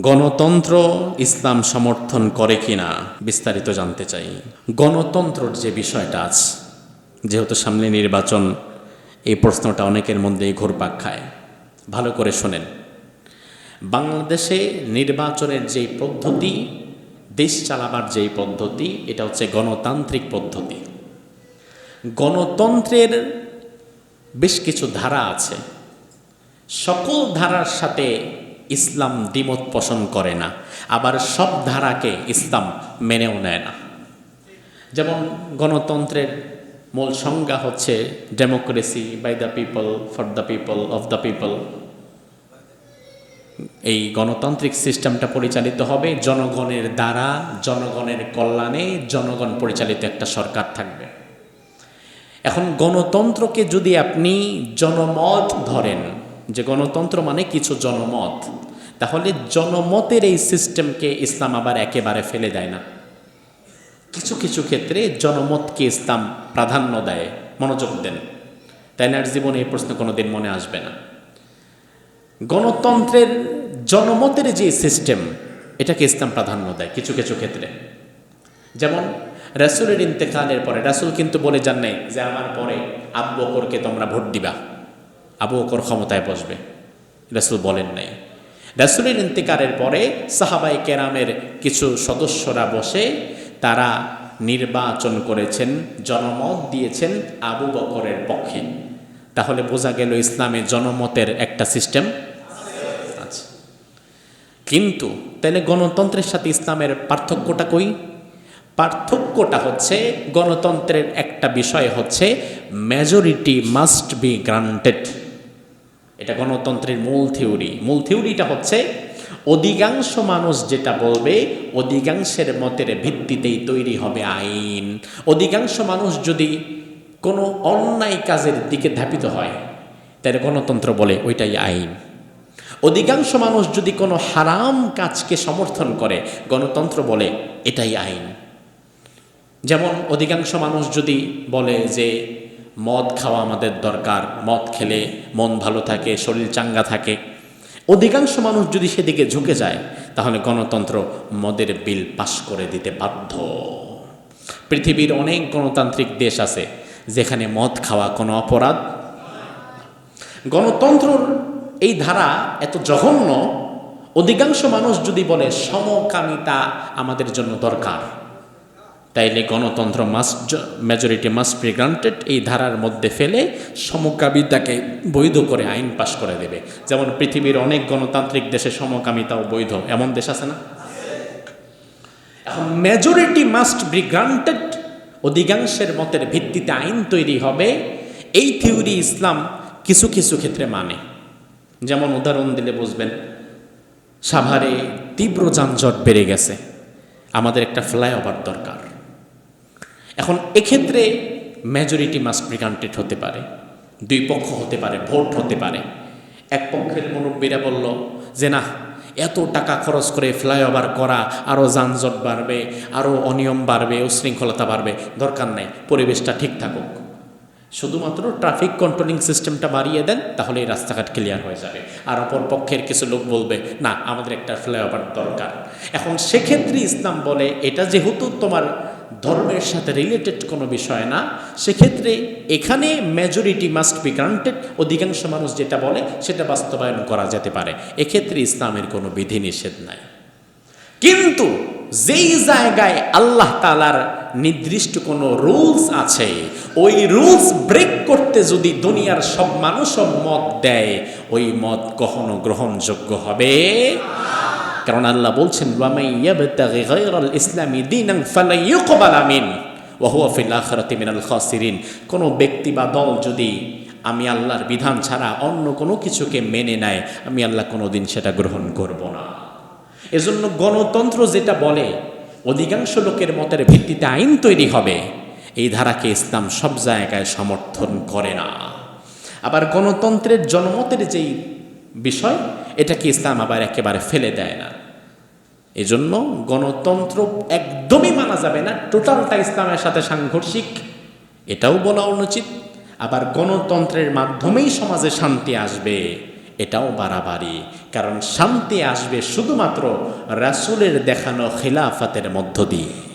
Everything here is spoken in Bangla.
গণতন্ত্র ইসলাম সমর্থন করে কিনা বিস্তারিত জানতে চাই। গণতন্ত্রর যে বিষয়টা আছে যেহেতু সামনে নির্বাচন, এই প্রশ্নটা অনেকের মধ্যেই ঘুরপাক খায়। ভালো করে শোনেন। বাংলাদেশে নির্বাচনের যেই পদ্ধতি, দেশ চালাবার যেই পদ্ধতি, এটা হচ্ছে গণতান্ত্রিক পদ্ধতি। গণতন্ত্রের বেশ কিছু ধারা আছে। সকল ধারার সাথে ইসলাম দ্বিমত পোষণ করে না। আবার সব ধারাকে ইসলাম মেনেও নেয় না। যেমন গণতন্ত্রের মূল সংজ্ঞা হচ্ছে democracy by the people, for the people, of the people. এই গণতান্ত্রিক সিস্টেমটা পরিচালিত হবে জনগণের দ্বারা, জনগণের কল্যাণে, জনগণ পরিচালিত একটা সরকার থাকবে। এখন গণতন্ত্রকে যদি আপনি জনমত ধরেন, যে গণতন্ত্র মানে কিছু জনমত তাহলে জনমতের এই সিস্টেমকে ইসলাম আবার একেবারে ফেলে দেয় না। কিছু কিছু ক্ষেত্রে জনমতকে ইসলাম প্রাধান্য দেয়, মনোযোগ দেন। তাই না জীবনে এই প্রশ্ন কোনোদিন মনে আসবে না। গণতন্ত্রের জনমতের যে সিস্টেম এটাকে ইসলাম প্রাধান্য দেয় কিছু কিছু ক্ষেত্রে। যেমন রাসুলের ইন্তেকালের পরে, রাসুল কিন্তু বলে যান নাই যে আমার পরে আব্বু বকরকে তোমরা ভোট দিবা। আবু বকর ক্ষমতায় বসবে। রাসুল বলেন নাই। রাসুলের ইন্তেকালের পরে সাহাবাই কেরামের কিছু সদস্যরা বসে তারা নির্বাচন করেছেন, জনমত দিয়েছেন আবু বকরের পক্ষে। তাহলে বোঝা গেল ইসলামে জনমতের একটা সিস্টেম আছে। কিন্তু তাহলে গণতন্ত্রের সাথে ইসলামের পার্থক্যটা কই? পার্থক্যটা হচ্ছে গণতন্ত্রের একটা বিষয় হচ্ছে মেজরিটি মাস্ট বি গ্রান্টেড এটা গণতন্ত্রের মূল থিওরি। মূল থিওরিটা হচ্ছে, অধিকাংশ মানুষ যেটা বলবে, অধিকাংশের মতের ভিত্তিতেই তৈরি হবে আইন। অধিকাংশ মানুষ যদি কোনো অন্যায় কাজের দিকে ধাপিত হয়, তাহলে গণতন্ত্র বলে ওইটাই আইন। অধিকাংশ মানুষ যদি কোনো হারাম কাজকে সমর্থন করে, গণতন্ত্র বলে এটাই আইন। যেমন অধিকাংশ মানুষ যদি বলে যে মদ খাওয়া আমাদের দরকার। মদ খেলে মন ভালো থাকে, শরীর চাঙ্গা থাকে। অধিকাংশ মানুষ যদি সেদিকে ঝুঁকে যায়, তাহলে গণতন্ত্র মদের বিল পাশ করে দিতে বাধ্য। পৃথিবীর অনেক গণতান্ত্রিক দেশ আছে, যেখানে মদ খাওয়া কোনো অপরাধ গণতন্ত্রর এই ধারা এত জঘন্য, অধিকাংশ মানুষ যদি বলে সমকামিতা আমাদের জন্য দরকার। তাইলে গণতন্ত্র must majority must be granted এই ধারার মধ্যে ফেলে সমকামিতাকে বৈধ করে আইন পাশ করে দেবে। যেমন পৃথিবীর অনেক গণতান্ত্রিক দেশে সমকামিতাও বৈধ। এমন দেশ আছে না? মেজরিটি মাস্ট বি গ্রান্টেড অধিকাংশের মতের ভিত্তিতে আইন তৈরি হবে। এই থিওরি ইসলাম কিছু কিছু ক্ষেত্রে মানে। যেমন উদাহরণ দিলে বুঝবেন, সাভারে তীব্র যানজট বেড়ে গেছে। আমাদের একটা ফ্লাইওভার দরকার। এখন এক্ষেত্রে মেজরিটি মাস্ট বি গ্রান্টেড হতে পারে, দুই পক্ষ হতে পারে, ভোট হতে পারে। এক পক্ষের মুরব্বীরা বলল যে না, এত টাকা খরচ করে ফ্লাইওভার করা আরও যানজট বাড়বে আরও অনিয়ম বাড়বে, উশৃঙ্খলতা বাড়বে, দরকার নেই, পরিবেশটা ঠিক থাকুক। শুধুমাত্র ট্রাফিক কন্ট্রোলিং সিস্টেমটা বাড়িয়ে দেন, তাহলে এই রাস্তাঘাট ক্লিয়ার হয়ে যাবে। আর অপর পক্ষের কিছু লোক বলবে, না, আমাদের একটা ফ্লাইওভার দরকার। এখন সেক্ষেত্রে ইসলাম বলে, এটা যেহেতু তোমার ধর্মের সাথে রিলেটেড কোনো বিষয় না, সেক্ষেত্রে এখানে মেজরিটি মাস্ট বি গ্রান্টেড অধিকাংশ মানুষ যেটা বলে, সেটা বাস্তবায়ন করা যেতে পারে। এক্ষেত্রে ইসলামের কোনো বিধিনিষেধ নাই। কিন্তু যেই জায়গায় আল্লাহ তালার নির্দিষ্ট কোনো রুলস আছে, ওই রুলস ব্রেক করতে যদি দুনিয়ার সব মানুষও মত দেয়, ওই মত কখনো গ্রহণযোগ্য হবে? কারণ আল্লাহ বলছেন ইসলামী দিন আমিন মিনাল কোনো ব্যক্তি বা দল যদি আমি আল্লাহর বিধান ছাড়া অন্য কোনো কিছুকে মেনে নেয়, আমি আল্লাহ কোনো দিন সেটা গ্রহণ করব না। এজন্য গণতন্ত্র যেটা বলে, অধিকাংশ লোকের মতের ভিত্তিতে আইন তৈরি হবে। এই ধারাকে ইসলাম সব জায়গায় সমর্থন করে না। আবার গণতন্ত্রের জনমতের যেই বিষয়, এটাকে ইসলাম আবার একেবারে ফেলে দেয় না। এজন্য গণতন্ত্র একদমই মানা যাবে না, টোটালটা ইসলামের সাথে সাংঘর্ষিক, এটাও বলা অনুচিত। আবার গণতন্ত্রের মাধ্যমেই সমাজে শান্তি আসবে, এটাও বাড়াবাড়ি। কারণ শান্তি আসবে শুধুমাত্র রাসুলের দেখানো খিলাফাতের মধ্য দিয়ে।